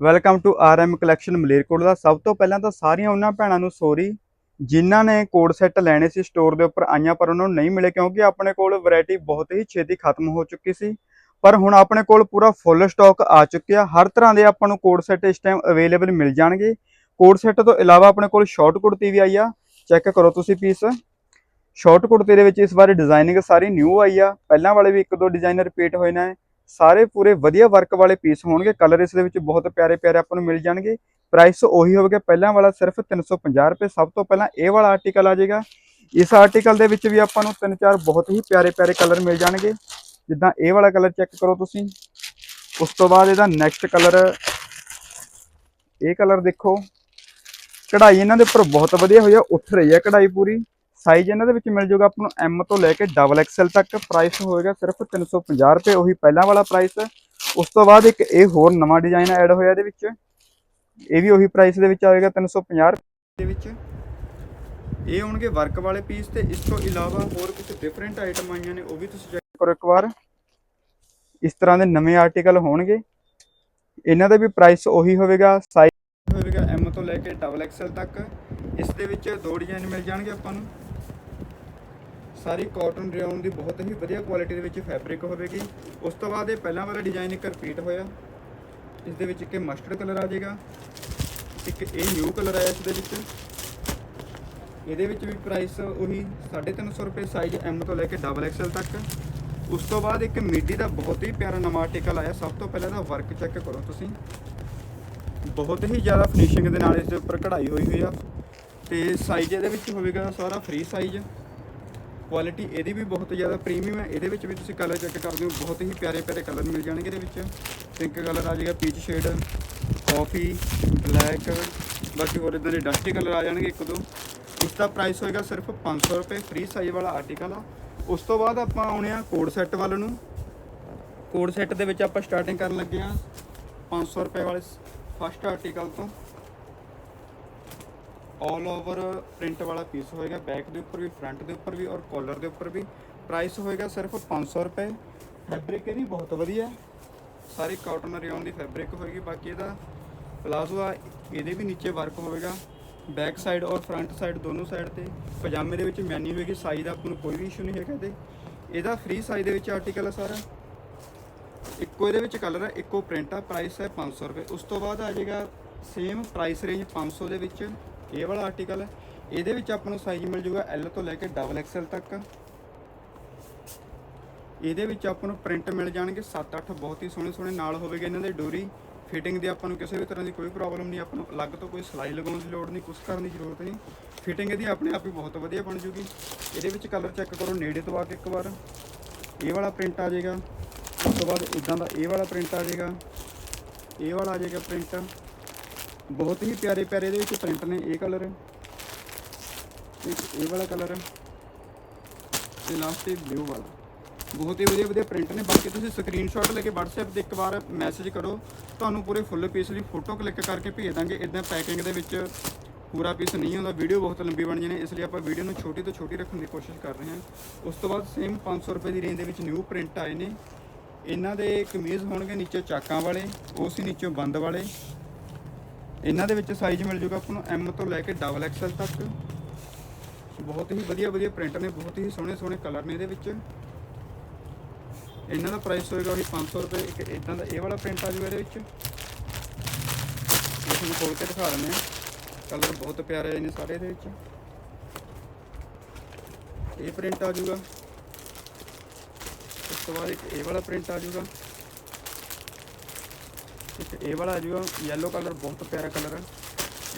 Welcome to RM collection Malerkotla ਦਾ। ਸਭ ਤੋਂ ਪਹਿਲਾਂ ਤਾਂ ਸਾਰੀਆਂ ਉਹਨਾਂ ਭੈਣਾਂ ਨੂੰ ਸੌਰੀ ਜਿਨ੍ਹਾਂ ਨੇ ਕੋਡ ਸੈੱਟ ਲੈਣੇ ਸੀ ਸਟੋਰ ਦੇ ਉੱਪਰ, ਆਈਆਂ ਪਰ ਉਹਨਾਂ ਨੂੰ ਨਹੀਂ ਮਿਲੇ ਕਿਉਂਕਿ ਆਪਣੇ ਕੋਲ ਵੈਰਾਈਟੀ ਬਹੁਤ ਹੀ ਛੇਤੀ ਖਤਮ ਹੋ ਚੁੱਕੀ ਸੀ। ਪਰ ਹੁਣ ਆਪਣੇ ਕੋਲ ਪੂਰਾ ਫੁੱਲ ਸਟਾਕ ਆ ਚੁੱਕਿਆ। ਹਰ ਤਰ੍ਹਾਂ ਦੇ ਆਪਾਂ ਨੂੰ ਕੋਡ ਸੈੱਟ ਇਸ ਟਾਈਮ ਅਵੇਲੇਬਲ ਮਿਲ ਜਾਣਗੇ। ਕੋਡ ਸੈੱਟ ਤੋਂ ਇਲਾਵਾ ਆਪਣੇ ਕੋਲ ਸ਼ਾਰਟ ਕੁੜਤੀ ਵੀ ਆਈ ਆ। ਚੈੱਕ ਕਰੋ ਤੁਸੀਂ ਪੀਸ ਸ਼ਾਰਟ ਕੁੜਤੀ ਦੇ ਵਿੱਚ ਇਸ ਵਾਰੀ ਡਿਜ਼ਾਈਨਿੰਗ ਸਾਰੀ ਨਿਊ ਆਈ ਆ। ਪਹਿਲਾਂ ਵਾਲੇ ਵੀ ਇੱਕ ਦੋ ਡਿਜ਼ਾਈਨ ਰਿਪੀਟ ਹੋਏ ਨੇ। ਸਾਰੇ ਪੂਰੇ ਵਧੀਆ ਵਰਕ ਵਾਲੇ ਪੀਸ ਹੋਣਗੇ। ਕਲਰ ਇਸ ਦੇ ਵਿੱਚ ਬਹੁਤ ਪਿਆਰੇ ਪਿਆਰੇ ਆਪਾਂ ਨੂੰ ਮਿਲ ਜਾਣਗੇ। ਪ੍ਰਾਈਸ ਉਹੀ ਹੋਵੇਗਾ। ਪਹਿਲਾਂ ਵਾਲਾ ਸਿਰਫ 350 ਰੁਪਏ। ਸਭ ਤੋਂ ਪਹਿਲਾਂ ਇਹ ਵਾਲਾ ਆਰਟੀਕਲ ਆ ਜਾਏਗਾ। ਇਸ ਆਰਟੀਕਲ ਦੇ ਵਿੱਚ ਵੀ ਆਪਾਂ ਨੂੰ ਤਿੰਨ ਚਾਰ ਬਹੁਤ ਹੀ ਪਿਆਰੇ ਪਿਆਰੇ ਕਲਰ ਮਿਲ ਜਾਣਗੇ। ਜਿੱਦਾਂ ਇਹ ਵਾਲਾ ਕਲਰ ਚੈੱਕ ਕਰੋ ਤੁਸੀਂ। ਉਸ ਤੋਂ ਬਾਅਦ ਇਹਦਾ ਨੈਕਸਟ ਕਲਰ ਇਹ ਕਲਰ ਦੇਖੋ। ਕਢਾਈ ਇਹਨਾਂ ਦੇ ਉੱਪਰ ਬਹੁਤ ਵਧੀਆ ਹੋਈ ਆ। ਉੱਠ ਰਹੀ ਹੈ ਕਢਾਈ ਪੂਰੀ। ਸਾਈਜ਼ ਇਹਨਾਂ ਦੇ ਵਿੱਚ ਮਿਲ ਜਾਊਗਾ, ਆਪਾਂ ਨੂੰ ਐਮ ਤੋਂ ਲੈ ਕੇ ਡਬਲ ਐਕਸਲ ਤੱਕ ਪ੍ਰਾਈਸ ਹੋਏਗਾ ਸਿਰਫ 350 ਰੁਪਏ, ਉਹੀ ਪਹਿਲਾਂ ਵਾਲਾ ਪ੍ਰਾਈਸ ਉਸ ਤੋਂ ਬਾਅਦ ਇੱਕ ਇਹ ਹੋਰ ਨਵਾਂ ਡਿਜ਼ਾਈਨ ਐਡ ਹੋਇਆ ਇਹਦੇ ਵਿੱਚ, ਇਹ ਵੀ ਉਹੀ ਪ੍ਰਾਈਸ ਦੇ ਵਿੱਚ ਆਏਗਾ 350 ਰੁਪਏ ਦੇ ਵਿੱਚ। ਇਹ ਹੋਣਗੇ ਵਰਕ ਵਾਲੇ ਪੀਸ ਤੇ ਇਸ ਤੋਂ ਇਲਾਵਾ ਹੋਰ ਕੁਝ ਡਿਫਰੈਂਟ ਆਈਟਮ ਆਈਆਂ ਨੇ, ਉਹ ਵੀ ਤੁਸੀਂ ਚੈੱਕ ਕਰੋ ਇੱਕ ਵਾਰ। ਇਸ ਤਰ੍ਹਾਂ ਦੇ ਨਵੇਂ ਆਰਟੀਕਲ ਹੋਣਗੇ। ਇਹਨਾਂ ਦਾ ਵੀ ਪ੍ਰਾਈਸ ਉਹੀ ਹੋਵੇਗਾ ਸਾਈਜ਼ ਹੋਵੇਗਾ ਐਮ ਤੋਂ ਲੈ ਕੇ ਡਬਲ ਐਕਸਲ ਤੱਕ। ਇਸ ਦੇ ਵਿੱਚ ਦੋ ਡਿਜ਼ਾਈਨ ਮਿਲ ਜਾਣਗੇ ਆਪਾਂ ਨੂੰ। ਸਾਰੀ ਕਾਟਨ ਰਿਓਨ ਦੀ ਬਹੁਤ ਹੀ ਵਧੀਆ ਕੁਆਲਿਟੀ ਦੇ ਵਿੱਚ ਫੈਬਰਿਕ ਹੋਵੇਗੀ। ਉਸ ਤੋਂ ਬਾਅਦ ਇਹ ਪਹਿਲਾਂ ਵਾਲਾ ਡਿਜ਼ਾਈਨ ਇੱਕ ਰਿਪੀਟ ਹੋਇਆ। ਇਸ ਦੇ ਵਿੱਚ ਇੱਕ ਮਸਟਰਡ ਕਲਰ ਆ ਜਾਏਗਾ। ਇੱਕ ਇਹ ਨਿਊ ਕਲਰ ਆਇਆ ਇਸ ਦੇ ਵਿੱਚ। ਇਹਦੇ ਵਿੱਚ ਵੀ ਪ੍ਰਾਈਸ ਉਹੀ 350 ਰੁਪਏ ਸਾਈਜ਼ ਐਮ ਤੋਂ ਲੈ ਕੇ ਡਬਲ ਐਕਸਲ ਤੱਕ। ਉਸ ਤੋਂ ਬਾਅਦ ਇੱਕ ਮਿਡੀ ਦਾ ਬਹੁਤ ਹੀ ਪਿਆਰਾ ਨਵਾਂ ਆਰਟੀਕਲ ਆਇਆ। ਸਭ ਤੋਂ ਪਹਿਲਾਂ ਦਾ ਵਰਕ ਚੈੱਕ ਕਰੋ ਤੁਸੀਂ। ਬਹੁਤ ਹੀ ਜ਼ਿਆਦਾ ਫਿਨਿਸ਼ਿੰਗ ਦੇ ਨਾਲ ਇਸ ਦੇ ਉੱਪਰ ਕਢਾਈ ਹੋਈ ਹੋਈ ਆ। ਤੇ ਸਾਈਜ਼ ਇਹਦੇ ਵਿੱਚ ਹੋਵੇਗਾ ਸਾਰਾ ਫ੍ਰੀ ਸਾਈਜ਼ ਕੁਆਲਿਟੀ ਇਹਦੀ ਵੀ ਬਹੁਤ ਜ਼ਿਆਦਾ ਪ੍ਰੀਮੀਅਮ ਹੈ। ਇਹਦੇ ਵਿੱਚ ਵੀ ਤੁਸੀਂ ਕਲਰ ਚੈੱਕ ਕਰਦੇ ਹੋ ਬਹੁਤ ਹੀ ਪਿਆਰੇ ਪਿਆਰੇ ਕਲਰ ਮਿਲ ਜਾਣਗੇ ਇਹਦੇ ਵਿੱਚ। ਪਿੰਕ ਕਲਰ ਆ ਜਾਏਗਾ ਪੀਚ ਸ਼ੇਡ ਕਾਫੀ ਬਲੈਕ ਬਾਕੀ ਹੋਰ ਇਦਾਂ ਦੇ ਡਸਟੀ ਕਲਰ ਆ ਜਾਣਗੇ ਇੱਕ ਦੋ। ਇਸ ਦਾ ਪ੍ਰਾਈਸ ਹੋਏਗਾ ਸਿਰਫ 500 ਰੁਪਏ ਫ੍ਰੀ ਸਾਈਜ਼ ਵਾਲਾ ਆਰਟੀਕਲ ਆ। ਉਸ ਤੋਂ ਬਾਅਦ ਆਪਾਂ ਆਉਣੇ ਆ ਕੋਡ ਸੈੱਟ ਵੱਲ ਨੂੰ। ਕੋਡ ਸੈੱਟ ਦੇ ਵਿੱਚ ਆਪਾਂ ਸਟਾਰਟਿੰਗ ਕਰਨ ਲੱਗੇ ਆ। 500 ਰੁਪਏ ਵਾਲੇ ਫਸਟ ਆਰਟੀਕਲ ਤੋਂ। ਆਲ ਓਵਰ ਪ੍ਰਿੰਟ ਵਾਲਾ ਪੀਸ ਹੋਏਗਾ ਬੈਕ ਦੇ ਉੱਪਰ ਵੀ ਫਰੰਟ ਦੇ ਉੱਪਰ ਵੀ ਔਰ ਕਾਲਰ ਦੇ ਉੱਪਰ ਵੀ। ਪ੍ਰਾਈਸ ਹੋਏਗਾ ਸਿਰਫ 500 ਰੁਪਏ। ਫੈਬਰਿਕ ਇਹਦੀ ਬਹੁਤ ਵਧੀਆ ਸਾਰੀ ਕਾਟਨ ਰਿਓਨ ਦੀ ਫੈਬਰਿਕ ਹੋਏਗੀ, ਬਾਕੀ ਇਹਦਾ ਪਲਾਜ਼ੋ ਆ, ਇਹਦੇ ਵੀ ਨੀਚੇ ਵਰਕ ਹੋਵੇਗਾ। ਬੈਕ ਸਾਈਡ ਔਰ ਫਰੰਟ ਸਾਈਡ ਦੋਨੋਂ ਸਾਈਡ ਤੇ। ਪਜਾਮੇ ਦੇ ਵਿੱਚ ਮੈਨੀ ਹੋਏਗੀ ਸਾਈਜ਼ ਦਾ ਆਪਾਂ ਨੂੰ ਕੋਈ ਵੀ ਇਸ਼ੂ ਨਹੀਂ ਹੈਗਾ ਇਹਦੇ। ਇਹਦਾ ਫ੍ਰੀ ਸਾਈਜ਼ ਦੇ ਵਿੱਚ ਆਰਟੀਕਲ ਆ ਸਾਰਾ। ਇੱਕੋ ਇਹਦੇ ਵਿੱਚ ਕਲਰ ਹੈ ਇੱਕੋ ਪ੍ਰਿੰਟ ਆ ਪ੍ਰਾਈਸ ਹੈ 500 ਰੁਪਏ। ਉਸ ਤੋਂ ਬਾਅਦ ਆ ਜਾਏਗਾ ਸੇਮ ਪ੍ਰਾਈਸ ਰੇਂਜ 500 ਦੇ ਵਿੱਚ। ਇਹ ਵਾਲਾ ਆਰਟੀਕਲ ਹੈ। ਇਹਦੇ ਵਿੱਚ ਆਪਾਂ ਨੂੰ ਸਾਈਜ਼ ਮਿਲ ਜੂਗਾ ਐਲ ਤੋਂ ਲੈ ਕੇ ਡਬਲ ਐਕਸਲ ਤੱਕ। ਇਹਦੇ ਵਿੱਚ ਆਪਾਂ ਨੂੰ ਪ੍ਰਿੰਟ ਮਿਲ ਜਾਣਗੇ। 7-8 ਬਹੁਤ ਹੀ ਸੋਹਣੇ ਸੋਹਣੇ ਨਾਲ ਹੋਵੇਗੇ ਇਹਨਾਂ ਦੇ ਡੋਰੀ। ਫਿਟਿੰਗ ਦੀ ਆਪਾਂ ਨੂੰ ਕਿਸੇ ਵੀ ਤਰ੍ਹਾਂ ਦੀ ਕੋਈ ਪ੍ਰੋਬਲਮ ਨਹੀਂ, ਆਪਾਂ ਨੂੰ ਅਲੱਗ ਤੋਂ ਕੋਈ ਸਿਲਾਈ ਲਗਾਉਣ ਦੀ ਲੋੜ ਨਹੀਂ ਕੁਝ ਕਰਨ ਦੀ ਜ਼ਰੂਰਤ ਨਹੀਂ। ਫਿਟਿੰਗ ਇਹਦੀ ਆਪਣੇ ਆਪ ਹੀ ਬਹੁਤ ਵਧੀਆ ਬਣ ਜੂਗੀ। ਇਹਦੇ ਵਿੱਚ ਕਲਰ ਚੈੱਕ ਕਰੋ, ਨੇੜੇ ਤੋਂ ਆ ਕੇ ਇੱਕ ਵਾਰ। ਇਹ ਵਾਲਾ ਪ੍ਰਿੰਟ ਆ ਜਾਏਗਾ। ਉਸ ਤੋਂ ਬਾਅਦ ਇਦਾਂ ਦਾ ਇਹ ਵਾਲਾ ਪ੍ਰਿੰਟ ਆ ਜਾਏਗਾ। ਇਹ ਵਾਲਾ ਆ ਜਾਏਗਾ ਪ੍ਰਿੰਟ ਬਹੁਤ ਹੀ ਪਿਆਰੇ ਪਿਆਰੇ ਦੇ ਵਿੱਚ ਪ੍ਰਿੰਟ ਨੇ, ਇਹ ਕਲਰ ਇੱਕ ਇਹ ਵਾਲਾ ਕਲਰ ਤੇ ਲਾਸਟ ਇਹ ਬਲੂ ਵਾਲਾ। ਬਹੁਤ ਹੀ ਵਧੀਆ ਵਧੀਆ ਪ੍ਰਿੰਟ ਨੇ। ਬਾਕੀ ਤੁਸੀਂ ਸਕਰੀਨਸ਼ਾਟ ਲੈ ਕੇ WhatsApp ਤੇ ਇੱਕ ਵਾਰ ਮੈਸੇਜ ਕਰੋ। ਤੁਹਾਨੂੰ ਪੂਰੇ ਫੁੱਲ ਪੀਸ ਦੀ ਫੋਟੋ ਕਲਿੱਕ ਕਰਕੇ ਭੇਜ ਦਾਂਗੇ। ਇਦਾਂ ਪੈਕਿੰਗ ਦੇ ਵਿੱਚ ਪੂਰਾ ਪੀਸ ਨਹੀਂ ਹੁੰਦਾ। ਵੀਡੀਓ ਬਹੁਤ ਲੰਬੀ ਬਣ ਜਾਣੀ ਇਸ ਲਈ ਆਪਾਂ ਵੀਡੀਓ ਨੂੰ ਛੋਟੀ ਤੋਂ ਛੋਟੀ ਰੱਖਣ ਦੀ ਕੋਸ਼ਿਸ਼ ਕਰ ਰਹੇ ਹਾਂ। ਉਸ ਤੋਂ ਬਾਅਦ ਸੇਮ 500 ਰੁਪਏ ਦੀ ਰੇਂਜ ਦੇ ਵਿੱਚ ਨਿਊ ਪ੍ਰਿੰਟ ਆਏ ਨੇ। ਇਹਨਾਂ ਦੇ ਕਮੀਜ਼ ਹੋਣਗੇ ਨੀਚੇ ਚਾਕਾਂ ਵਾਲੇ, ਉਹ ਸੀ ਨੀਚੋਂ ਬੰਦ ਵਾਲੇ। ਇਹਨਾਂ ਦੇ ਵਿੱਚ ਸਾਈਜ਼ ਮਿਲ ਜੂਗਾ ਆਪਾਂ ਨੂੰ ਐਮ ਤੋਂ ਲੈ ਕੇ ਡਬਲ ਐਕਸਲ ਤੱਕ। ਬਹੁਤ ਹੀ ਵਧੀਆ ਵਧੀਆ ਪ੍ਰਿੰਟ ਨੇ, ਬਹੁਤ ਹੀ ਸੋਹਣੇ ਸੋਹਣੇ ਕਲਰ ਨੇ ਇਹਦੇ ਵਿੱਚ। ਇਹਨਾਂ ਦਾ ਪ੍ਰਾਈਸ ਹੋਏਗਾ ਉਹੀ 500 ਰੁਪਏ, ਇੱਕ ਇਦਾਂ ਦਾ ਇਹ ਵਾਲਾ ਪ੍ਰਿੰਟ ਆ ਜੂਗਾ ਇਹਦੇ ਵਿੱਚ। ਇਸ ਨੂੰ ਖੋਲ ਕੇ ਦਿਖਾ ਦਿੰਦੇ ਹਾਂ। ਕਲਰ ਬਹੁਤ ਪਿਆਰੇ ਨੇ ਸਾਰੇ ਇਹਦੇ ਵਿੱਚ। ਇਹ ਪ੍ਰਿੰਟ ਆ ਜੂਗਾ। ਉਸ ਤੋਂ ਬਾਅਦ ਇੱਕ ਇਹ ਵਾਲਾ ਪ੍ਰਿੰਟ ਆ ਜੂਗਾ। ਇੱਕ ਇਹ ਵਾਲਾ ਆ ਜੂਗਾ, yellow ਕਲਰ ਬਹੁਤ ਪਿਆਰਾ ਕਲਰ ਹੈ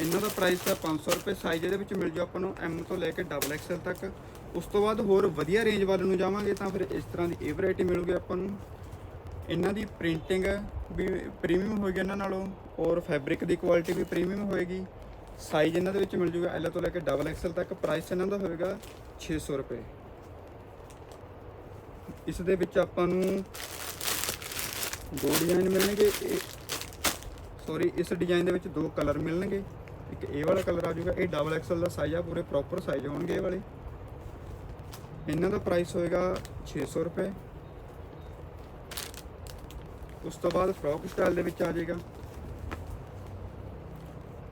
ਇਹਨਾਂ ਦਾ ਪ੍ਰਾਈਸ ਹੈ 500 ਰੁਪਏ ਸਾਈਜ਼ ਇਹਦੇ ਵਿੱਚ ਮਿਲ ਜੂ ਆਪਾਂ ਨੂੰ ਐਮ ਤੋਂ ਲੈ ਕੇ ਡਬਲ ਐਕਸਲ ਤੱਕ। ਉਸ ਤੋਂ ਬਾਅਦ ਹੋਰ ਵਧੀਆ ਰੇਂਜ ਵੱਲ ਨੂੰ ਜਾਵਾਂਗੇ ਤਾਂ ਫਿਰ ਇਸ ਤਰ੍ਹਾਂ ਦੀ ਇਹ ਵੈਰਾਈਟੀ ਮਿਲੂਗੀ ਆਪਾਂ ਨੂੰ। ਇਹਨਾਂ ਦੀ ਪ੍ਰਿੰਟਿੰਗ ਵੀ ਪ੍ਰੀਮੀਅਮ ਹੋਏਗੀ ਇਹਨਾਂ ਨਾਲੋਂ, ਔਰ ਫੈਬਰਿਕ ਦੀ ਕੁਆਲਿਟੀ ਵੀ ਪ੍ਰੀਮੀਅਮ ਹੋਏਗੀ। ਸਾਈਜ਼ ਇਹਨਾਂ ਦੇ ਵਿੱਚ ਮਿਲ ਜੂਗਾ ਐਲ ਤੋਂ ਲੈ ਕੇ ਡਬਲ ਐਕਸਲ ਤੱਕ ਪ੍ਰਾਈਸ ਇਹਨਾਂ ਦਾ ਹੋਵੇਗਾ 600 ਰੁਪਏ। ਇਸ ਦੇ ਵਿੱਚ ਆਪਾਂ ਨੂੰ ਦੋ ਡਿਜ਼ਾਈਨ ਮਿਲਣਗੇ ਸੌਰੀ, ਇਸ ਡਿਜ਼ਾਈਨ ਦੇ ਵਿੱਚ ਦੋ ਕਲਰ ਮਿਲਣਗੇ। ਇੱਕ ਇਹ ਵਾਲਾ ਕਲਰ ਆ ਜਾਊਗਾ, ਇਹ ਡਬਲ ਐਕਸਲ ਦਾ ਸਾਈਜ਼ ਆ, ਪੂਰੇ ਪ੍ਰੋਪਰ ਸਾਈਜ਼ ਹੋਣਗੇ ਇਹ ਵਾਲੇ। ਇਹਨਾਂ ਦਾ ਪ੍ਰਾਈਸ ਹੋਏਗਾ 600 ਰੁਪਏ। ਉਸ ਤੋਂ ਬਾਅਦ ਫਰੋਕ ਸਟਾਈਲ ਦੇ ਵਿੱਚ ਆ ਜਾਏਗਾ।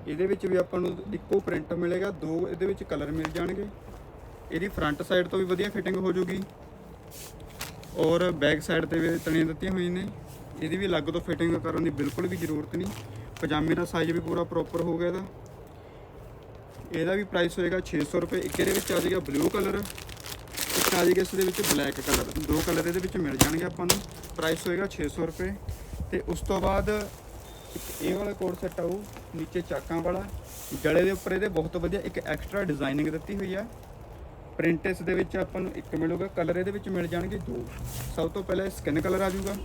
ਇਹਦੇ ਵਿੱਚ ਵੀ ਆਪਾਂ ਨੂੰ ਇੱਕੋ ਪ੍ਰਿੰਟ ਮਿਲੇਗਾ, ਦੋ ਇਹਦੇ ਵਿੱਚ ਕਲਰ ਮਿਲ ਜਾਣਗੇ। ਇਹਦੀ ਫਰੰਟ ਸਾਈਡ ਤੋਂ ਵੀ ਵਧੀਆ ਫਿਟਿੰਗ ਹੋ ਜਾਊਗੀ। ਔਰ ਬੈਕ ਸਾਈਡ ਤੇ ਵੀ ਤਣੀਆਂ ਦਿੱਤੀਆਂ ਹੋਈਆਂ ਨੇ। ਇਹਦੀ ਵੀ ਅਲੱਗ ਤੋਂ ਫਿਟਿੰਗ ਕਰਨ ਦੀ ਬਿਲਕੁਲ ਵੀ ਜ਼ਰੂਰਤ ਨਹੀਂ। ਪਜਾਮੇ ਦਾ ਸਾਈਜ਼ ਵੀ ਪੂਰਾ ਪ੍ਰੋਪਰ ਹੋ ਗਿਆ ਇਹਦਾ। ਇਹਦਾ ਵੀ ਪ੍ਰਾਈਸ ਹੋਏਗਾ 600 ਰੁਪਏ। ਇੱਕ ਇਹਦੇ ਵਿੱਚ ਆ ਜਾਏਗਾ ਬਲੂ ਕਲਰ ਇੱਕ ਆ ਜਾਏਗਾ ਇਸ ਦੇ ਵਿੱਚ ਬਲੈਕ ਕਲਰ ਦੋ ਕਲਰ ਇਹਦੇ ਵਿੱਚ ਮਿਲ ਜਾਣਗੇ ਆਪਾਂ ਨੂੰ। ਪ੍ਰਾਈਸ ਹੋਏਗਾ 600 ਰੁਪਏ। ਤੇ ਉਸ ਤੋਂ ਬਾਅਦ ਇੱਕ ਇਹ ਵਾਲਾ ਕੋਡ ਸੈੱਟ ਆਊ, ਨੀਚੇ ਚਾਕਾਂ ਵਾਲਾ। ਗਲੇ ਦੇ ਉੱਪਰ ਇਹਦੇ ਬਹੁਤ ਵਧੀਆ ਇੱਕ ਐਕਸਟਰਾ ਡਿਜ਼ਾਈਨਿੰਗ ਦਿੱਤੀ ਹੋਈ ਆ। ਪ੍ਰਿੰਟ ਇਸ ਦੇ ਵਿੱਚ ਆਪਾਂ ਨੂੰ ਇੱਕ ਮਿਲੂਗਾ। ਕਲਰ ਇਹਦੇ ਵਿੱਚ ਮਿਲ ਜਾਣਗੇ ਦੋ। ਸਭ ਤੋਂ ਪਹਿਲਾਂ ਸਕਿਨ ਕਲਰ ਆ ਜਾਊਗਾ।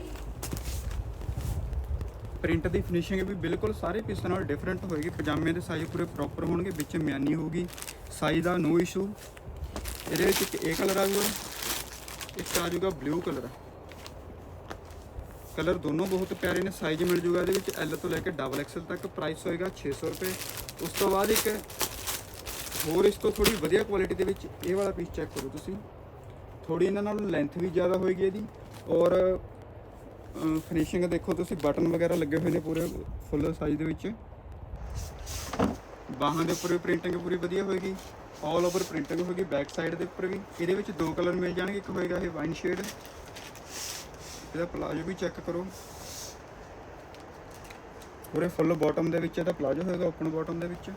ਪ੍ਰਿੰਟ ਦੀ ਫਿਨਿਸ਼ਿੰਗ ਵੀ ਬਿਲਕੁਲ ਸਾਰੇ ਪੀਸਾਂ ਨਾਲ ਡਿਫਰੈਂਟ ਹੋਏਗੀ। ਪਜਾਮੇ ਦੇ ਸਾਈਜ਼ ਪੂਰੇ ਪ੍ਰੋਪਰ ਹੋਣਗੇ, ਵਿੱਚ ਮਿਆਨੀ ਹੋਊਗੀ। ਸਾਈਜ਼ ਦਾ ਨੋ ਇਸ਼ੂ ਇਹਦੇ ਵਿੱਚ ਇੱਕ ਇਹ ਕਲਰ ਆ ਇੱਕ ਆ ਜਾਊਗਾ ਬਲੂ ਕਲਰ ਕਲਰ ਦੋਨੋਂ ਬਹੁਤ ਪਿਆਰੇ ਨੇ ਸਾਈਜ਼ ਮਿਲ ਜੂਗਾ ਇਹਦੇ ਵਿੱਚ। ਐਲ ਤੋਂ ਲੈ ਕੇ ਡਬਲ ਐਕਸਲ ਤੱਕ ਪ੍ਰਾਈਸ ਹੋਏਗਾ 600 ਰੁਪਏ। ਉਸ ਤੋਂ ਬਾਅਦ ਇੱਕ ਹੋਰ ਇਸ ਤੋਂ ਥੋੜੀ ਵਧੀਆ ਕੁਆਲਿਟੀ ਦੇ ਵਿੱਚ ਇਹ ਵਾਲਾ ਪੀਸ ਚੈੱਕ ਕਰੋ ਤੁਸੀਂ। ਥੋੜੀ ਇਹਨਾਂ ਨਾਲ ਲੈਂਥ ਵੀ ਜ਼ਿਆਦਾ ਹੋਏਗੀ ਇਹਦੀ। ਔਰ ਫਿਨਿਸ਼ਿੰਗ ਦੇਖੋ ਤੁਸੀਂ ਬਟਨ ਵਗੈਰਾ ਲੱਗੇ ਹੋਏ ਨੇ ਪੂਰੇ ਫੁੱਲ ਸਾਈਜ਼ ਦੇ ਵਿੱਚ। ਬਾਹਾਂ ਦੇ ਉੱਪਰ ਵੀ ਪ੍ਰਿੰਟਿੰਗ ਪੂਰੀ ਵਧੀਆ ਹੋਏਗੀ ਆਲ ਓਵਰ ਪ੍ਰਿੰਟਿੰਗ ਹੋਏਗੀ ਬੈਕ ਸਾਈਡ ਦੇ ਉੱਪਰ ਵੀ। ਇਹਦੇ ਵਿੱਚ ਦੋ ਕਲਰ ਮਿਲ ਜਾਣਗੇ, ਇੱਕ ਹੋਏਗਾ ਇਹ ਵਾਈਨ ਸ਼ੇਡ ਇਹਦਾ ਪਲਾਜੋ ਵੀ ਚੈੱਕ ਕਰੋ। ਪੂਰੇ ਫੁੱਲ ਬਾਟਮ ਦੇ ਵਿੱਚ ਇਹਦਾ ਪਲਾਜੋ ਹੋਏਗਾ ਓਪਨ ਬਾਟਮ ਦੇ ਵਿੱਚ।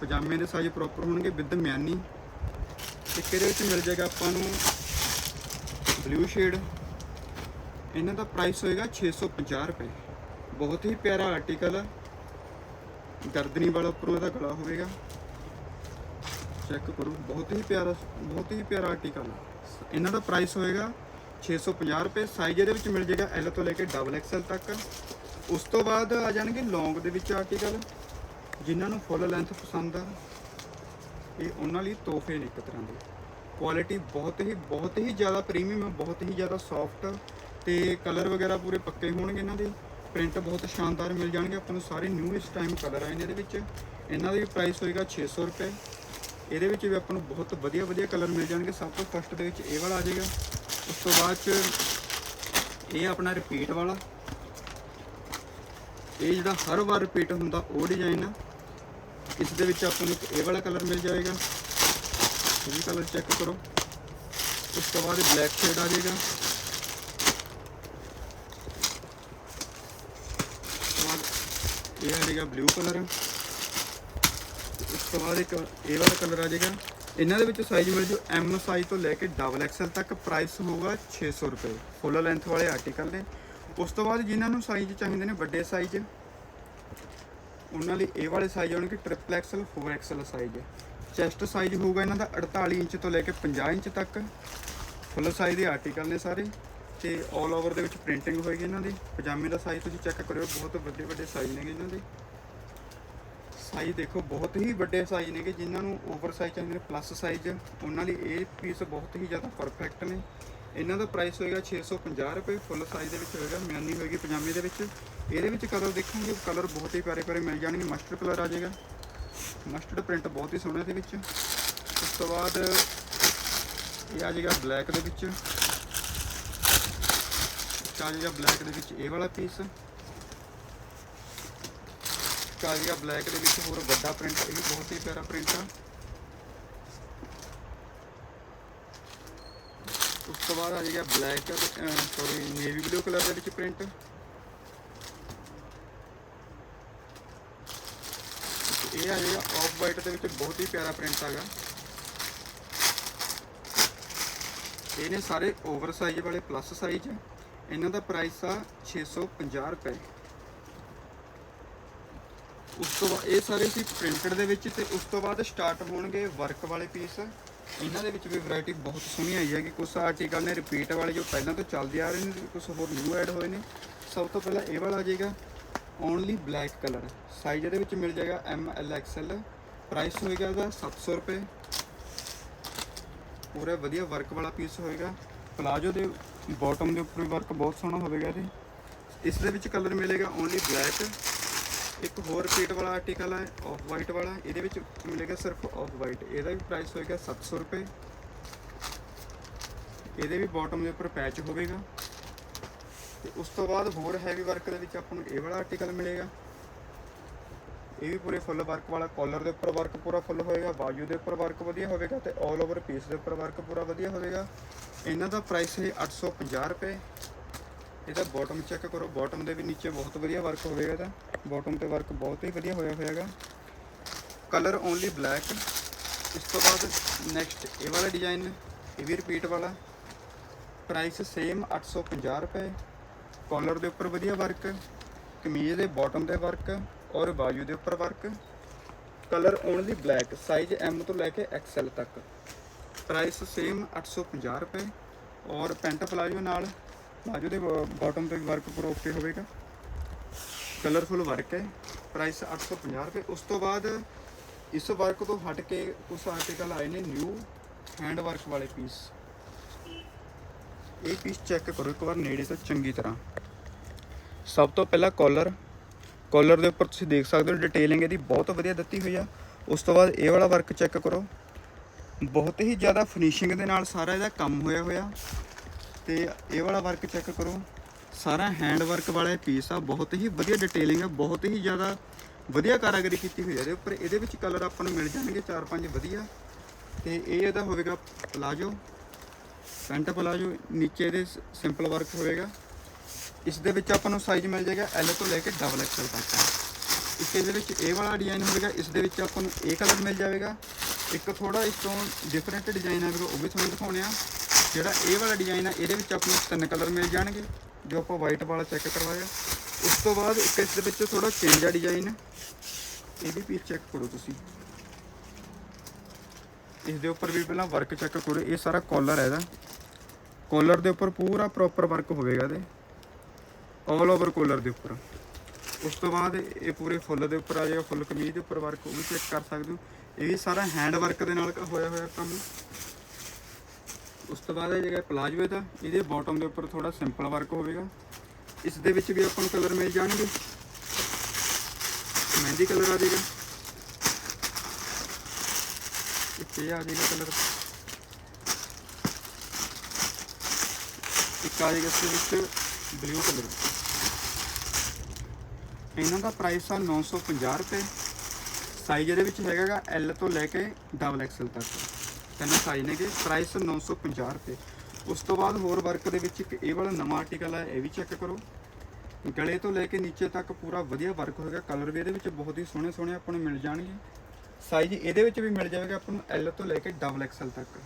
ਪਜਾਮੇ ਦੇ ਸਾਈਜ਼ ਪ੍ਰੋਪਰ ਹੋਣਗੇ ਵਿਦ ਮਿਆਨੀ। ਇੱਕ ਇਹਦੇ ਵਿੱਚ ਮਿਲ ਜਾਏਗਾ ਆਪਾਂ ਨੂੰ ਬਲੂ ਸ਼ੇਡ ਇਹਨਾਂ ਦਾ ਪ੍ਰਾਈਸ ਹੋਏਗਾ 650 ਰੁਪਏ। ਬਹੁਤ ਹੀ ਪਿਆਰਾ ਆਰਟੀਕਲ ਹੈ ਗਰਦਨੀ ਵਾਲਾ ਉੱਪਰੋਂ ਇਹਦਾ ਗਲਾ ਹੋਵੇਗਾ। ਚੈੱਕ ਕਰੋ, ਬਹੁਤ ਹੀ ਪਿਆਰਾ, ਬਹੁਤ ਹੀ ਪਿਆਰਾ ਆਰਟੀਕਲ ਇਹਨਾਂ ਦਾ ਪ੍ਰਾਈਸ ਹੋਏਗਾ 650 ਰੁਪਏ। ਸਾਈਜ਼ ਇਹਦੇ ਵਿੱਚ ਮਿਲ ਜਾਏਗਾ ਐਲ ਤੋਂ ਲੈ ਕੇ ਡਬਲ ਐਕਸਲ ਤੱਕ। ਉਸ ਤੋਂ ਬਾਅਦ ਆ ਜਾਣਗੇ ਲੌਂਗ ਦੇ ਵਿੱਚ ਆਰਟੀਕਲ ਜਿਨ੍ਹਾਂ ਨੂੰ ਫੁੱਲ ਲੈਂਥ ਪਸੰਦ ਆ। ਇਹ ਉਹਨਾਂ ਲਈ ਤੋਹਫੇ ਨੇ ਇੱਕ ਤਰ੍ਹਾਂ ਦੇ। ਕੁਆਲਿਟੀ ਬਹੁਤ ਹੀ ਬਹੁਤ ਹੀ ਜ਼ਿਆਦਾ ਪ੍ਰੀਮੀਅਮ ਹੈ ਬਹੁਤ ਹੀ ਜ਼ਿਆਦਾ ਸੌਫਟ ਤੇ ਕਲਰ ਵਗੈਰਾ ਪੂਰੇ ਪੱਕੇ ਹੋਣਗੇ ਇਹਨਾਂ ਦੇ। ਪ੍ਰਿੰਟ ਬਹੁਤ ਸ਼ਾਨਦਾਰ ਮਿਲ ਜਾਣਗੇ। ਆਪਾਂ ਨੂੰ ਸਾਰੇ ਨਿਊ ਇਸ ਟਾਈਮ ਕਲਰ ਆਏ ਨੇ ਇਹਦੇ ਵਿੱਚ। ਇਹਨਾਂ ਦਾ ਵੀ ਪ੍ਰਾਈਸ ਹੋਏਗਾ 600 ਰੁਪਏ। ਇਹਦੇ ਵਿੱਚ ਵੀ ਆਪਾਂ ਨੂੰ ਬਹੁਤ ਵਧੀਆ ਵਧੀਆ ਕਲਰ ਮਿਲ ਜਾਣਗੇ। ਸਭ ਤੋਂ ਫਸਟ ਦੇ ਵਿੱਚ ਇਹ ਵਾਲਾ ਆ ਜਾਏਗਾ। ਉਸ ਤੋਂ ਬਾਅਦ ਚ ਇਹ ਆਪਣਾ ਰਿਪੀਟ ਵਾਲਾ। ਇਹ ਜਿਹੜਾ ਹਰ ਵਾਰ ਰਿਪੀਟ ਹੁੰਦਾ, ਉਹ ਡਿਜ਼ਾਈਨ ਆ। ਇਸ ਦੇ ਵਿੱਚ ਆਪਾਂ ਨੂੰ ਇੱਕ ਇਹ ਵਾਲਾ ਕਲਰ ਮਿਲ ਜਾਏਗਾ। ਇਹ ਕਲਰ ਚੈੱਕ ਕਰੋ। ਉਸ ਤੋਂ ਬਾਅਦ ਬਲੈਕ ਸ਼ੇਡ ਆ ਜਾਏਗਾ ਉਸ ਤੋਂ ਬਾਅਦ ਇਹ ਆ ਜਾਏਗਾ ਬਲੂ ਕਲਰ ਉਸ ਤੋਂ ਬਾਅਦ ਇੱਕ ਇਹ ਵਾਲਾ ਕਲਰ ਆ ਜਾਏਗਾ ਇਹਨਾਂ ਦੇ ਵਿੱਚ ਸਾਈਜ਼ ਮਿਲ ਜੂ ਐਮ ਸਾਈਜ਼ ਤੋਂ ਲੈ ਕੇ ਡਬਲ ਐਕਸਲ ਤੱਕ ਪ੍ਰਾਈਸ ਹੋਊਗਾ 600 ਰੁਪਏ। ਫੁੱਲ ਲੈਂਥ ਵਾਲੇ ਆਰਟੀਕਲ ਨੇ। ਉਸ ਤੋਂ ਬਾਅਦ ਜਿਨ੍ਹਾਂ ਨੂੰ ਸਾਈਜ਼ ਚਾਹੀਦੇ ਨੇ ਵੱਡੇ ਸਾਈਜ਼ ਉਹਨਾਂ ਲਈ ਇਹ ਵਾਲੇ ਸਾਈਜ਼ ਆਉਣਗੇ triple XL 4 XL size chest size ਹੋਊਗਾ ਇਹਨਾਂ ਦਾ 48 ਇੰਚ ਤੋਂ ਲੈ ਕੇ 50 ਇੰਚ ਤੱਕ। ਫੁੱਲ ਸਾਈਜ਼ ਦੇ ਆਰਟੀਕਲ ਨੇ ਸਾਰੇ। ਤੇ 올 ਓਵਰ ਦੇ ਵਿੱਚ ਪ੍ਰਿੰਟਿੰਗ ਹੋਏਗੀ ਇਹਨਾਂ ਦੀ। ਪਜਾਮੇ ਦਾ ਸਾਈਜ਼ ਤੁਸੀਂ ਚੈੱਕ ਕਰਿਓ, ਬਹੁਤ ਵੱਡੇ ਵੱਡੇ ਸਾਈਜ਼ ਨੇਗੇ ਇਹਨਾਂ ਦੇ। ਸਾਈਜ਼ ਦੇਖੋ, ਬਹੁਤ ਹੀ ਵੱਡੇ ਸਾਈਜ਼ ਨੇਗੇ, ਜਿਨ੍ਹਾਂ ਨੂੰ ਓਵਰ ਸਾਈਜ਼ ਚਾਹੀਦੇ ਨੇ ਪਲੱਸ ਸਾਈਜ਼ ਉਹਨਾਂ ਲਈ ਇਹ ਪੀਸ ਬਹੁਤ ਹੀ ਜ਼ਿਆਦਾ ਪਰਫੈਕਟ ਨੇ। ਇਹਨਾਂ ਦਾ ਪ੍ਰਾਈਸ ਹੋਏਗਾ 650 ਰੁਪਏ ਫੁੱਲ ਸਾਈਜ਼ ਦੇ ਵਿੱਚ ਹੋਏਗਾ, ਮਿਆਨੀ ਹੋਏਗੀ ਪਜਾਮੇ ਦੇ ਵਿੱਚ। ਇਹਦੇ ਵਿੱਚ ਕਲਰ ਦੇਖੋਗੇ ਕਲਰ ਬਹੁਤ ਹੀ ਪਿਆਰੇ ਪਿਆਰੇ ਮਿਲ ਜਾਣਗੇ ਮਸਟਰਡ ਕਲਰ ਆ ਜਾਏਗਾ। ਮਸਟਰਡ ਪ੍ਰਿੰਟ ਬਹੁਤ ਹੀ ਸੋਹਣਾ ਇਹਦੇ ਵਿੱਚ। ਉਸ ਤੋਂ ਬਾਅਦ ਇਹ ਆ ਜਾਏਗਾ ਬਲੈਕ ਦੇ ਵਿੱਚ। ਇੱਕ ਬਲੈਕ ਦੇ ਵਿੱਚ ਇਹ ਵਾਲਾ ਪੀਸ ਇੱਕ ਬਲੈਕ ਦੇ ਵਿੱਚ ਹੋਰ ਵੱਡਾ ਪ੍ਰਿੰਟ ਇਹ ਵੀ ਬਹੁਤ ਹੀ ਪਿਆਰਾ ਪ੍ਰਿੰਟ ਆ। ਉਸ ਤੋਂ ਬਾਅਦ ਆ ਜਾਏਗਾ black sorry navy blue colour ਦੇ ਵਿੱਚ ਪ੍ਰਿੰਟ ਇਹ ਆ ਜਾਏਗਾ ਆਫ ਵਾਈਟ ਦੇ ਵਿੱਚ ਬਹੁਤ ਹੀ ਪਿਆਰਾ ਪ੍ਰਿੰਟ ਆਗਾ ਇਹ ਨੇ ਸਾਰੇ ਓਵਰ ਸਾਈਜ਼ ਵਾਲੇ ਪਲੱਸ ਸਾਈਜ਼ ਇਹਨਾਂ ਦਾ ਪ੍ਰਾਈਸ ਆ 650 ਰੁਪਏ। ਉਸ ਤੋਂ ਬਾਅਦ ਇਹ ਸਾਰੇ ਸੀ ਪ੍ਰਿੰਟਡ ਦੇ ਵਿੱਚ ਤੇ ਉਸ ਤੋਂ ਬਾਅਦ ਸਟਾਰਟ ਹੋਣਗੇ ਵਰਕ ਵਾਲੇ ਪੀਸ ਇਹਨਾਂ ਦੇ ਵਿੱਚ ਵੀ ਵੈਰਾਈਟੀ ਬਹੁਤ ਸੋਹਣੀ ਆਈ ਹੈ ਕਿ ਕੁਝ ਆਰਟੀਕਲ ਨੇ ਰਿਪੀਟ ਵਾਲੇ ਜੋ ਪਹਿਲਾਂ ਤੋਂ ਚੱਲਦੇ ਆ ਰਹੇ ਨੇ ਕੁਝ ਹੋਰ ਨਿਊ ਐਡ ਹੋਏ ਨੇ। ਸਭ ਤੋਂ ਪਹਿਲਾਂ ਇਹ ਵਾਲਾ ਆ ਜਾਏਗਾ ਓਨਲੀ ਬਲੈਕ ਕਲਰ ਸਾਈਜ਼ ਇਹਦੇ ਵਿੱਚ ਮਿਲ ਜਾਏਗਾ ਐਮ ਐਲ ਐਕਸਐਲ ਪ੍ਰਾਈਸ ਹੋਏਗਾ ਇਹਦਾ 700 ਰੁਪਏ। ਪੂਰਾ ਵਧੀਆ ਵਰਕ ਵਾਲਾ ਪੀਸ ਹੋਏਗਾ। ਪਲਾਜੋ ਦੇ ਬਾਟਮ ਦੇ ਉੱਪਰ ਵਰਕ ਬਹੁਤ ਸੋਹਣਾ ਹੋਵੇਗਾ ਜੀ। ਇਸ ਦੇ ਵਿੱਚ ਕਲਰ ਮਿਲੇਗਾ ਓਨਲੀ ਬਲੈਕ ਇੱਕ ਹੋਰ ਪੀਟ ਵਾਲਾ ਆਰਟੀਕਲ ਹੈ ਆਫ ਵਾਈਟ ਵਾਲਾ। ਇਹਦੇ ਵਿੱਚ ਮਿਲੇਗਾ ਸਿਰਫ ਆਫ ਵਾਈਟ ਇਹਦਾ ਵੀ ਪ੍ਰਾਈਸ ਹੋਏਗਾ 700 ਰੁਪਏ। ਇਹਦੇ ਵੀ ਬਾਟਮ ਦੇ ਉੱਪਰ ਪੈਚ ਹੋਵੇਗਾ। ਤੇ ਉਸ ਤੋਂ ਬਾਅਦ ਹੋਰ ਹੈਵੀ ਵਰਕ ਦੇ ਵਿੱਚ ਆਪਾਂ ਨੂੰ ਇਹ ਵਾਲਾ ਆਰਟੀਕਲ ਮਿਲੇਗਾ। ਇਹ ਵੀ ਪੂਰੇ ਫੁੱਲ ਵਰਕ ਵਾਲਾ ਕਾਲਰ ਦੇ ਉੱਪਰ ਵਰਕ ਪੂਰਾ ਫੁੱਲ ਹੋਏਗਾ ਬਾਜੂ ਦੇ ਉੱਪਰ ਵਰਕ ਵਧੀਆ ਹੋਵੇਗਾ ਤੇ 올 ਓਵਰ ਪੀਸ ਦੇ ਉੱਪਰ ਵਰਕ ਪੂਰਾ ਵਧੀਆ ਹੋਵੇਗਾ। ਇਹਨਾਂ ਦਾ ਪ੍ਰਾਈਸ ਹੈ 850 ਰੁਪਏ। ਇਹਦਾ ਬਾਟਮ ਚੈੱਕ ਕਰੋ ਬਾਟਮ ਦੇ ਵੀ ਨੀਚੇ ਬਹੁਤ ਵਧੀਆ ਵਰਕ ਹੋਵੇਗਾ ਇਹਦਾ। ਬਾਟਮ ਤੇ ਵਰਕ ਬਹੁਤ ਹੀ ਵਧੀਆ ਹੋਇਆ ਹੋਇਆਗਾ। ਕਲਰ ਓਨਲੀ ਬਲੈਕ ਇਸ ਤੋਂ ਬਾਅਦ ਨੈਕਸਟ ਇਹ ਵਾਲਾ ਡਿਜ਼ਾਈਨ ਇਹ ਵੀ ਰਿਪੀਟ ਵਾਲਾ। ਪ੍ਰਾਈਸ ਸੇਮ 850 ਰੁਪਏ। ਕਾਲਰ ਦੇ ਉੱਪਰ ਵਧੀਆ ਵਰਕ ਕਮੀਜ਼ ਦੇ ਬਾਟਮ ਤੇ ਵਰਕ ਔਰ ਬਾਜੂ ਦੇ ਉੱਪਰ work. Colour only black size M ਤੋਂ ਲੈ ਕੇ ਐਕਸਐਲ ਤੱਕ। ਪ੍ਰਾਈਸ ਸੇਮ 850 ਰੁਪਏ। ਔਰ ਪੈਂਟ ਪਲਾਜੋ ਨਾਲ ਬਾਜੂ ਦੇ ਬਾਟਮ ਤੇ ਵਰਕ ਪਰ ਓਕੇ ਹੋਵੇਗਾ। ਕਲਰਫੁਲ ਵਰਕ ਹੈ। ਪ੍ਰਾਈਸ 850 ਰੁਪਏ। ਉਸ ਤੋਂ ਬਾਅਦ ਇਸ ਵਰਕ ਤੋਂ ਹਟ ਕੇ ਕੁਝ ਆਰਟੀਕਲ ਆਏ ਨੇ ਨਿਊ ਹੈਂਡ ਵਰਕ ਵਾਲੇ ਪੀਸ ਇਹ ਪੀਸ ਚੈੱਕ ਕਰੋ ਇੱਕ ਵਾਰ ਨੇੜੇ ਤੋਂ ਚੰਗੀ ਤਰ੍ਹਾਂ। ਸਭ ਤੋਂ ਪਹਿਲਾਂ ਕਾਲਰ ਕਾਲਰ ਦੇ ਉੱਪਰ ਤੁਸੀਂ ਦੇਖ ਸਕਦੇ ਹੋ ਡਿਟੇਲਿੰਗ ਇਹਦੀ ਬਹੁਤ ਵਧੀਆ ਦਿੱਤੀ ਹੋਈ ਆ। ਉਸ ਤੋਂ ਬਾਅਦ ਇਹ ਵਾਲਾ ਵਰਕ ਚੈੱਕ ਕਰੋ। ਬਹੁਤ ਹੀ ਜ਼ਿਆਦਾ ਫਿਨਿਸ਼ਿੰਗ ਦੇ ਨਾਲ ਸਾਰਾ ਇਹਦਾ ਕੰਮ ਹੋਇਆ ਹੋਇਆ। ਤੇ ਇਹ ਵਾਲਾ ਵਰਕ ਚੈੱਕ ਕਰੋ। ਸਾਰਾ ਹੈਂਡ ਵਰਕ ਵਾਲਾ ਪੀਸ ਆ, ਬਹੁਤ ਹੀ ਵਧੀਆ ਡਿਟੇਲਿੰਗ ਆ, ਬਹੁਤ ਹੀ ਜ਼ਿਆਦਾ ਵਧੀਆ ਕਾਰਾਗਰੀ ਕੀਤੀ ਹੋਈ ਹੈ ਇਹਦੇ ਉੱਪਰ। ਇਹਦੇ ਵਿੱਚ ਕਲਰ ਆਪਾਂ ਨੂੰ ਮਿਲ ਜਾਣਗੇ 4-5 ਵਧੀਆ। ਤੇ ਇਹ ਇਹਦਾ ਹੋਵੇਗਾ ਪਲਾਜੋ ਪੈਂਟ ਪਲਾਜੋ ਨੀਚੇ ਇਹਦੇ ਸਿੰਪਲ ਵਰਕ ਹੋਵੇਗਾ। ਇਸ ਦੇ ਵਿੱਚ ਆਪਾਂ ਨੂੰ ਸਾਈਜ਼ ਮਿਲ ਜਾਏਗਾ ਐਲ ਤੋਂ ਲੈ ਕੇ ਡਬਲ ਐਕਸਲ ਤੱਕ। ਇੱਕ ਇਹਦੇ ਵਿੱਚ ਇਹ ਵਾਲਾ ਡਿਜ਼ਾਈਨ ਹੋਵੇਗਾ, ਇਸ ਦੇ ਵਿੱਚ ਆਪਾਂ ਨੂੰ ਇਹ ਕਲਰ ਮਿਲ ਜਾਵੇਗਾ। ਇੱਕ ਥੋੜਾ ਇਸ ਤੋਂ ਡਿਫਰੈਂਟ ਡਿਜ਼ਾਈਨ ਆਵੇਗਾ ਉਹ ਵੀ ਤੁਹਾਨੂੰ ਦਿਖਾਉਣੇ ਆ। ਜਿਹੜਾ ਇਹ ਵਾਲਾ ਡਿਜ਼ਾਈਨ ਆ, ਇਹਦੇ ਵਿੱਚ ਆਪਾਂ ਨੂੰ ਤਿੰਨ ਕਲਰ ਮਿਲ ਜਾਣਗੇ, ਜੋ ਆਪਾਂ ਵਾਈਟ ਵਾਲਾ ਚੈੱਕ ਕਰਵਾਇਆ। ਉਸ ਤੋਂ ਬਾਅਦ ਇੱਕ ਇਸ ਦੇ ਵਿੱਚ ਥੋੜਾ ਚੇਂਜ ਆ ਡਿਜ਼ਾਈਨ ਇਹ ਵੀ ਪੀਸ ਚੈੱਕ ਕਰੋ ਤੁਸੀਂ। ਇਸ ਦੇ ਉੱਪਰ ਵੀ ਪਹਿਲਾਂ ਵਰਕ ਚੈੱਕ ਕਰੋ, ਇਹ ਸਾਰਾ ਕਾਲਰ ਹੈ ਇਹਦਾ। ਕਾਲਰ ਦੇ ਉੱਪਰ ਪੂਰਾ ਪ੍ਰੋਪਰ ਵਰਕ ਹੋਵੇਗਾ ਇਹਦੇ। ਆਲ ਓਵਰ ਕਾਲਰ ਦੇ ਉੱਪਰ। ਉਸ ਤੋਂ ਬਾਅਦ ਇਹ ਪੂਰੇ ਫੁੱਲ ਦੇ ਉੱਪਰ ਆ ਜਾਏਗਾ, ਫੁੱਲ ਕਮੀਜ਼ ਦੇ ਉੱਪਰ ਵਰਕ ਉਹ ਵੀ ਚੈੱਕ ਕਰ ਸਕਦੇ ਹੋ। ਇਹ ਵੀ ਸਾਰਾ ਹੈਂਡ ਵਰਕ ਦੇ ਨਾਲ ਹੋਇਆ ਹੋਇਆ ਕੰਮ। ਉਸ ਤੋਂ ਬਾਅਦ ਇਹ ਜਿਹੜਾ ਪਲਾਜੋ ਦਾ ਇਹਦੇ ਬਾਟਮ ਦੇ ਉੱਪਰ ਥੋੜਾ ਸਿੰਪਲ ਵਰਕ ਹੋਵੇਗਾ। ਇਸ ਦੇ ਵਿੱਚ ਵੀ ਆਪਾਂ ਨੂੰ ਕਲਰ ਮਿਲ ਜਾਣਗੇ। ਮਹਿੰਦੀ ਕਲਰ ਆ ਜਾਏਗਾ। ਇੱਕ ਇਹ ਆ ਜਾਏਗਾ ਕਲਰ ਇੱਕ ਆ ਜਾਏਗਾ ਇਸ ਦੇ ਵਿੱਚ ਬਲੂ ਕਲਰ ਇਹਨਾਂ ਦਾ ਪ੍ਰਾਈਸ ਆ 950 ਰੁਪਏ। ਸਾਈਜ਼ ਇਹਦੇ ਵਿੱਚ ਹੈਗਾਗਾ ਐਲ ਤੋਂ ਲੈ ਕੇ ਡਬਲ ਐਕਸਲ ਤੱਕ। ਤਿੰਨ ਸਾਈਜ਼ ਨੇਗੇ ਪ੍ਰਾਈਸ 950 ਰੁਪਏ। ਉਸ ਤੋਂ ਬਾਅਦ ਹੋਰ ਵਰਕ ਦੇ ਵਿੱਚ ਇੱਕ ਇਹ ਵਾਲਾ ਨਵਾਂ ਆਰਟੀਕਲ ਆ, ਇਹ ਵੀ ਚੈੱਕ ਕਰੋ। ਗਲੇ ਤੋਂ ਲੈ ਕੇ ਨੀਚੇ ਤੱਕ ਪੂਰਾ ਵਧੀਆ ਵਰਕ ਹੋਏਗਾ। ਕਲਰ ਵੀ ਇਹਦੇ ਵਿੱਚ ਬਹੁਤ ਹੀ ਸੋਹਣੇ ਸੋਹਣੇ ਆਪਾਂ ਨੂੰ ਮਿਲ ਜਾਣਗੇ। ਸਾਈਜ਼ ਇਹਦੇ ਵਿੱਚ ਵੀ ਮਿਲ ਜਾਵੇਗਾ ਆਪਾਂ ਨੂੰ ਐਲ ਤੋਂ ਲੈ ਕੇ ਡਬਲ ਐਕਸਲ ਤੱਕ।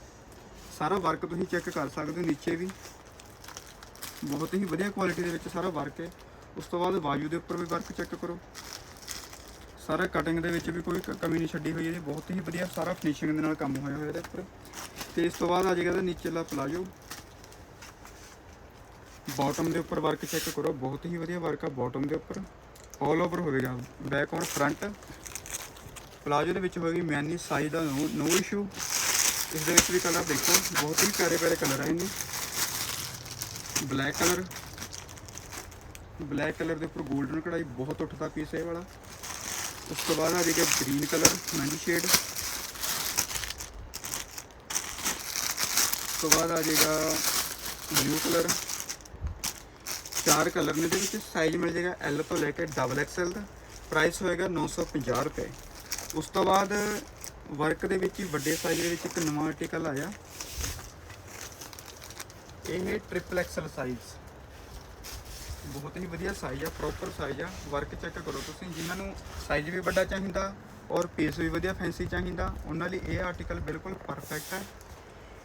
ਸਾਰਾ ਵਰਕ ਤੁਸੀਂ ਚੈੱਕ ਕਰ ਸਕਦੇ ਹੋ ਨੀਚੇ ਵੀ। ਬਹੁਤ ਹੀ ਵਧੀਆ ਕੁਆਲਿਟੀ ਦੇ ਵਿੱਚ ਸਾਰਾ ਵਰਕ ਹੈ। ਉਸ ਤੋਂ ਬਾਅਦ ਵਾਯੂ ਦੇ ਉੱਪਰ ਵੀ ਵਰਕ ਚੈੱਕ ਕਰੋ। ਸਾਰਾ ਕਟਿੰਗ ਦੇ ਵਿੱਚ ਵੀ ਕੋਈ ਕਮੀ ਨਹੀਂ ਛੱਡੀ ਹੋਈ ਇਹਦੀ ਬਹੁਤ ਹੀ ਵਧੀਆ ਸਾਰਾ ਫਿਨਿਸ਼ਿੰਗ ਦੇ ਨਾਲ ਕੰਮ ਹੋਇਆ ਹੋਇਆ ਇਹਦੇ ਉੱਪਰ। ਤੇ ਇਸ ਤੋਂ ਬਾਅਦ ਆ ਜਾਏਗਾ ਇਹਦਾ ਨੀਚੇਲਾ ਪਲਾਜੋ ਬਾਟਮ ਦੇ ਉੱਪਰ ਵਰਕ ਚੈੱਕ ਕਰੋ। ਬਹੁਤ ਹੀ ਵਧੀਆ ਵਰਕ ਆ ਬਾਟਮ ਦੇ ਉੱਪਰ। ਆਲ ਓਵਰ ਹੋਵੇਗਾ ਬੈਕ ਔਰ ਫਰੰਟ ਪਲਾਜੋ ਦੇ ਵਿੱਚ ਹੋਏਗੀ ਮੈਨੀ ਸਾਈਜ਼ ਦਾ ਨੋ ਇਸ਼ੂ ਇਸ ਦੇ ਵਿੱਚ ਵੀ ਕਲਰ ਦੇਖੋ। ਬਹੁਤ ਹੀ ਪਿਆਰੇ ਪਿਆਰੇ ਕਲਰ ਆਏ ਨੇ ਬਲੈਕ ਕਲਰ ਬਲੈਕ ਕਲਰ ਦੇ ਉੱਪਰ 골ਡਨ ਕਢਾਈ ਬਹੁਤ ਉੱਠਦਾ ਪੀਸ ਇਹ ਵਾਲਾ। ਉਸ ਤੋਂ ਬਾਅਦ ਆ ਜਾਏਗਾ ਗ੍ਰੀਨ ਕਲਰ ਮਹਿੰਦੀ ਸ਼ੇਡ ਉਸ ਤੋਂ ਬਾਅਦ ਆ ਜਾਏਗਾ ਬਲੂ ਕਲਰ। ਚਾਰ ਕਲਰ ਨੇ ਦੇ ਵਿੱਚ ਸਾਈਜ਼ ਮਿਲ ਜਾਏਗਾ ਐਲ ਤੋਂ ਲੈ ਕੇ ਡਬਲ ਐਕਸਲ ਦਾ ਪ੍ਰਾਈਸ ਹੋਏਗਾ 950 ਰੁਪਏ। ਉਸ ਤੋਂ ਬਾਅਦ ਵਰਕ ਦੇ ਵਿੱਚ ਹੀ ਵੱਡੇ ਸਾਈਜ਼ ਦੇ ਵਿੱਚ ਇੱਕ ਨਵਾਂ ਆਰਟੀਕਲ ਆਇਆ। ਇਹ ਟ੍ਰਿਪਲ ਐਕਸਲ ਸਾਈਜ਼ ਬਹੁਤ ਹੀ ਵਧੀਆ ਸਾਈਜ਼ ਆ ਪ੍ਰੋਪਰ ਸਾਈਜ਼ ਆ। ਵਰਕ ਚੈੱਕ ਕਰੋ ਤੁਸੀਂ। ਜਿਨ੍ਹਾਂ ਨੂੰ ਸਾਈਜ਼ ਵੀ ਵੱਡਾ ਚਾਹੀਦਾ ਔਰ ਪੀਸ ਵੀ ਵਧੀਆ ਫੈਂਸੀ ਚਾਹੀਦਾ, ਉਹਨਾਂ ਲਈ ਇਹ ਆਰਟੀਕਲ ਬਿਲਕੁਲ ਪਰਫੈਕਟ ਹੈ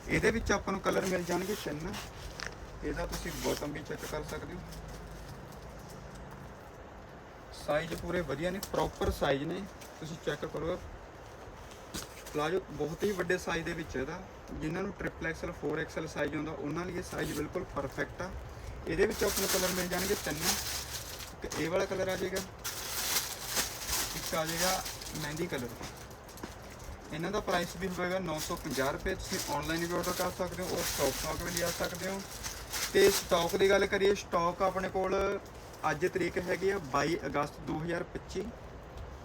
ਇਹਦੇ ਵਿੱਚ ਆਪਾਂ ਨੂੰ ਕਲਰ ਮਿਲ ਜਾਣਗੇ ਤਿੰਨ। ਇਹਦਾ ਤੁਸੀਂ ਬੋਟਮ ਵੀ ਚੈੱਕ ਕਰ ਸਕਦੇ ਹੋ। ਸਾਈਜ਼ ਪੂਰੇ ਵਧੀਆ ਨੇ ਪ੍ਰੋਪਰ ਸਾਈਜ਼ ਨੇ। ਤੁਸੀਂ ਚੈੱਕ ਕਰੋ। ਪਲਾਜੋ ਬਹੁਤ ਹੀ ਵੱਡੇ ਸਾਈਜ਼ ਦੇ ਵਿੱਚ ਇਹਦਾ। ਜਿਨ੍ਹਾਂ ਨੂੰ ਟ੍ਰਿਪਲ ਐਕਸਲ 4 ਐਕਸਲ ਸਾਈਜ਼ ਹੁੰਦਾ, ਉਹਨਾਂ ਲਈ ਇਹ ਸਾਈਜ਼ ਬਿਲਕੁਲ ਪਰਫੈਕਟ ਆ। ਇਹਦੇ ਵਿੱਚ ਆਪਣੇ ਕਲਰ ਮਿਲ ਜਾਣਗੇ ਤਿੰਨ। ਇੱਕ ਇਹ ਵਾਲਾ ਕਲਰ ਆ ਜਾਏਗਾ। ਇੱਕ ਆ ਜਾਏਗਾ ਮਹਿੰਦੀ ਕਲਰ ਇਹਨਾਂ ਦਾ ਪ੍ਰਾਈਸ ਵੀ ਹੋਵੇਗਾ 950 ਰੁਪਏ। ਤੁਸੀਂ ਆਨਲਾਈਨ ਵੀ ਆਰਡਰ ਕਰ ਸਕਦੇ ਹੋ ਔਰ ਸਟਾਕ ਸਟਾਕ ਵੀ ਲਿਆ ਸਕਦੇ ਹੋ। ਤੇ ਸਟਾਕ ਦੀ ਗੱਲ ਕਰੀਏ ਸਟਾਕ ਆਪਣੇ ਕੋਲ ਅੱਜ ਤਰੀਕ ਹੈਗੀ ਆ 22 ਅਗਸਤ 2025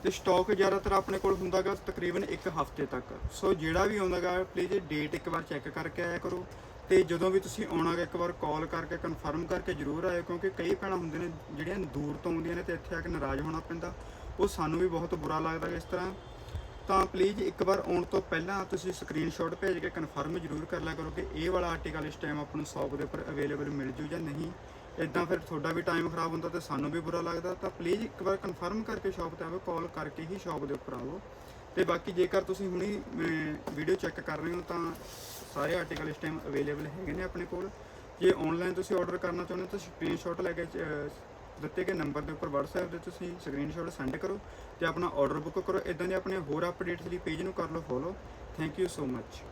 ਤੇ ਸਟਾਕ ਜ਼ਿਆਦਾਤਰ ਆਪਣੇ ਕੋਲ ਹੁੰਦਾਗਾ ਤਕਰੀਬਨ ਇੱਕ ਹਫ਼ਤੇ ਤੱਕ। ਸੋ ਜਿਹੜਾ ਵੀ ਆਉਂਦਾਗਾ ਪਲੀਜ਼ ਡੇਟ ਇੱਕ ਵਾਰ ਚੈੱਕ ਕਰਕੇ ਆਇਆ ਕਰੋ। ਤੇ ਜਦੋਂ ਵੀ ਤੁਸੀਂ ਆਉਣਾ ਆਉਣਾਗਾ, ਇੱਕ ਵਾਰ ਕਾਲ ਕਰਕੇ ਕਨਫਰਮ ਕਰਕੇ ਜ਼ਰੂਰ ਆਇਓ, ਕਿਉਂਕਿ ਕਈ ਭੈਣਾਂ ਹੁੰਦੇ ਨੇ ਜਿਹੜੀਆਂ ਦੂਰ ਤੋਂ ਆਉਂਦੀਆਂ ਨੇ ਤੇ ਇੱਥੇ ਆ ਕੇ ਨਾਰਾਜ਼ ਹੋਣਾ ਪੈਂਦਾ। ਉਹ ਸਾਨੂੰ ਵੀ ਬਹੁਤ ਬੁਰਾ ਲੱਗਦਾ ਇਸ ਤਰ੍ਹਾਂ। ਤਾਂ ਪਲੀਜ਼ ਇੱਕ ਵਾਰ ਆਉਣ ਤੋਂ ਪਹਿਲਾਂ ਤੁਸੀਂ ਸਕਰੀਨਸ਼ਾਟ ਭੇਜ ਕੇ ਕਨਫਰਮ ਜ਼ਰੂਰ ਕਰ ਲਿਆ ਕਰੋ ਕਿ ਇਹ ਵਾਲਾ ਆਰਟੀਕਲ ਇਸ ਟਾਈਮ ਆਪਾਂ ਨੂੰ ਸ਼ੌਪ ਦੇ ਉੱਪਰ ਅਵੇਲੇਬਲ ਮਿਲ ਜੂ ਜਾਂ ਨਹੀਂ। ਇਦਾਂ ਫਿਰ ਤੁਹਾਡਾ ਵੀ ਟਾਈਮ ਖਰਾਬ ਹੁੰਦਾ ਤੇ ਸਾਨੂੰ ਵੀ ਬੁਰਾ ਲੱਗਦਾ। ਤਾਂ ਪਲੀਜ਼ ਇੱਕ ਵਾਰ ਕਨਫਰਮ ਕਰਕੇ ਸ਼ੌਪ ਤੇ ਆਵੋ ਕਾਲ ਕਰਕੇ ਹੀ ਸ਼ੌਪ ਦੇ ਉੱਪਰ ਆਵੋ। ਤੇ ਬਾਕੀ ਜੇਕਰ ਤੁਸੀਂ ਹੁਣੀ ਵੀਡੀਓ ਚੈੱਕ ਕਰ ਰਹੇ ਹੋ ਤਾਂ ਸਾਰੇ ਆਰਟੀਕਲ ਇਸ ਟਾਈਮ ਅਵੇਲੇਬਲ ਹੈਗੇ ਨੇ ਆਪਣੇ ਕੋਲ। ਜੇ ਆਨਲਾਈਨ ਤੁਸੀਂ ਆਰਡਰ ਕਰਨਾ ਚਾਹੁੰਦੇ ਹੋ ਤਾਂ ਸਕਰੀਨਸ਼ਾਟ ਲੈ ਕੇ ਦਿੱਤੇ ਗਏ ਨੰਬਰ ਦੇ ਉੱਪਰ WhatsApp ਤੇ ਤੁਸੀਂ ਸਕਰੀਨਸ਼ਾਟ ਸੈਂਡ ਕਰੋ ਤੇ ਆਪਣਾ ਆਰਡਰ ਬੁੱਕ ਕਰੋ। ਇਦਾਂ ਦੇ ਆਪਣੇ ਹੋਰ ਅਪਡੇਟਸ ਲਈ ਪੇਜ ਨੂੰ ਕਰ ਲਓ follow thank you so much